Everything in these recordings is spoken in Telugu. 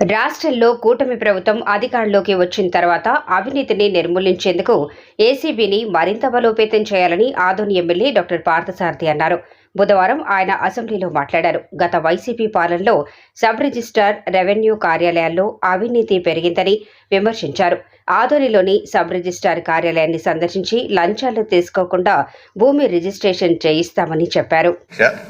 రాష్ట్రంలో కూటమి ప్రభుత్వం అధికారంలోకి వచ్చిన తర్వాత అవినీతిని నిర్మూలించేందుకు ఏసీబీని మరింత బలోపేతం చేయాలని ఆదోని ఎమ్మెల్యే డాక్టర్ పార్థసారథి అన్నారు. బుధవారం ఆయన అసెంబ్లీలో మాట్లాడారు. గత వైసీపీ పాలనలో సబ్ రిజిస్ట్రార్ రెవెన్యూ కార్యాలయాల్లో అవినీతి పెరిగిందని విమర్శించారు. ఆదోనిలోని సబ్ రిజిస్టార్ కార్యాలయాన్ని సందర్శించి లంచాలు తీసుకోకుండా భూమి రిజిస్ట్రేషన్ చేయిస్తామని చెప్పారు.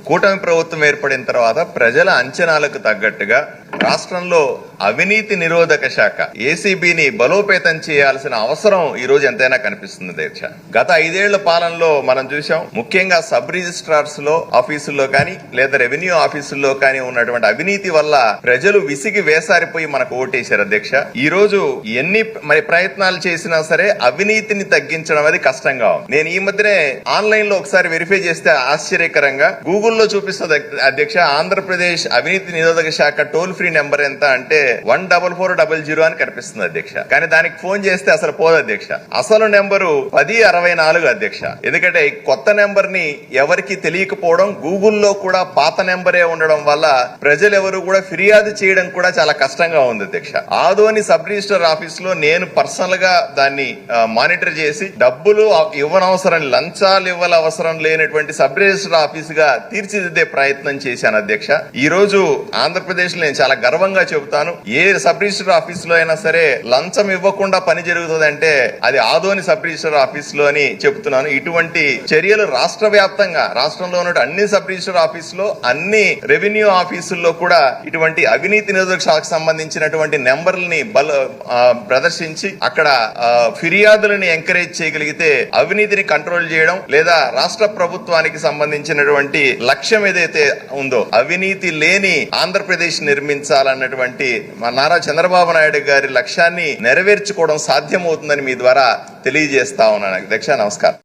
కూటమి ప్రభుత్వం ఏర్పడిన తర్వాత ప్రజల అంచనాలకు తగ్గట్టుగా రాష్ట్రంలో అవినీతి నిరోధక శాఖ ఏసీబీని బలోపేతం చేయాల్సిన అవసరం ఈ రోజు ఎంతైనా కనిపిస్తుంది దీక్ష. గత ఐదేళ్ళ పాలనలో మనం చూసాం ముఖ్యంగా సబ్ రిజిస్ట్రార్స్లో ఆఫీసుల్లో కానీ లేదా రెవెన్యూ ఆఫీసుల్లో కానీ ఉన్నటువంటి అవినీతి వల్ల ప్రజలు విసిగి వేసారిపోయి మనకు ఓటేశారు అధ్యక్ష. ఈ రోజు ఎన్ని మరి ప్రయత్నాలు చేసినా సరే అవినీతిని తగ్గించడం అది కష్టంగా ఉంది. నేను ఈ మధ్యనే ఆన్లైన్లో ఒకసారి వెరిఫై చేస్తే ఆశ్చర్యకరంగా గూగుల్లో చూపిస్తుంది అధ్యక్ష ఆంధ్రప్రదేశ్ అవినీతి నిరోధక శాఖ టోల్ ఫ్రీ నెంబర్ ఎంత అంటే one double four double zero అని కనిపిస్తుంది అధ్యక్ష. కానీ దానికి ఫోన్ చేస్తే అసలు పోదు అధ్యక్ష. అసలు నెంబరు పది అరవై నాలుగు అధ్యక్ష. ఎందుకంటే కొత్త నెంబర్ని ఎవరికి తెలియకపోతే లేకపోవడం గూగుల్లో కూడా పాత నెంబరే ఉండడం వల్ల ప్రజలు ఎవరు కూడా ఫిర్యాదు చేయడం కూడా చాలా కష్టంగా ఉంది అధ్యక్ష ఆదోని సబ్ రిజిస్టర్ ఆఫీస్లో నేను పర్సనల్గా దాన్ని మానిటర్ చేసి డబ్బులు ఇవ్వనవసరం లంచాలు ఇవ్వాల అవసరం లేనటువంటి సబ్ రిజిస్టర్ ఆఫీస్గా తీర్చిదిద్దే ప్రయత్నం చేశాను అధ్యక్ష ఈ రోజు ఆంధ్రప్రదేశ్లో నేను చాలా గర్వంగా చెబుతాను. ఏ సబ్ రిజిస్టర్ ఆఫీస్లో అయినా సరే లంచం ఇవ్వకుండా పని జరుగుతుందంటే అది ఆదోని సబ్ రిజిస్టర్ ఆఫీస్లో అని చెబుతున్నాను. ఇటువంటి చర్యలు రాష్ట్ర వ్యాప్తంగా రాష్ట్రంలో ఉన్న అన్ని సబ్ రిజిస్టర్ ఆఫీస్లో అన్ని రెవెన్యూ ఆఫీసుల్లో కూడా ఇటువంటి అవినీతి నిరోధక శాఖకు సంబంధించినటువంటి నెంబర్లని బల ప్రదర్శించి అక్కడ ఫిర్యాదులను ఫిర్యాదులని ఎంకరేజ్ చేయగలిగితే అవినీతిని కంట్రోల్ చేయడం లేదా రాష్ట్ర ప్రభుత్వానికి సంబంధించినటువంటి లక్ష్యం ఏదైతే ఉందో అవినీతి లేని ఆంధ్రప్రదేశ్ నిర్మించాలన్నటువంటి మా నారా చంద్రబాబు నాయుడు గారి లక్ష్యాన్ని నెరవేర్చుకోవడం సాధ్యమవుతుందని మీ ద్వారా తెలియజేస్తా ఉన్నాను. అధ్యక్ష నమస్కారం.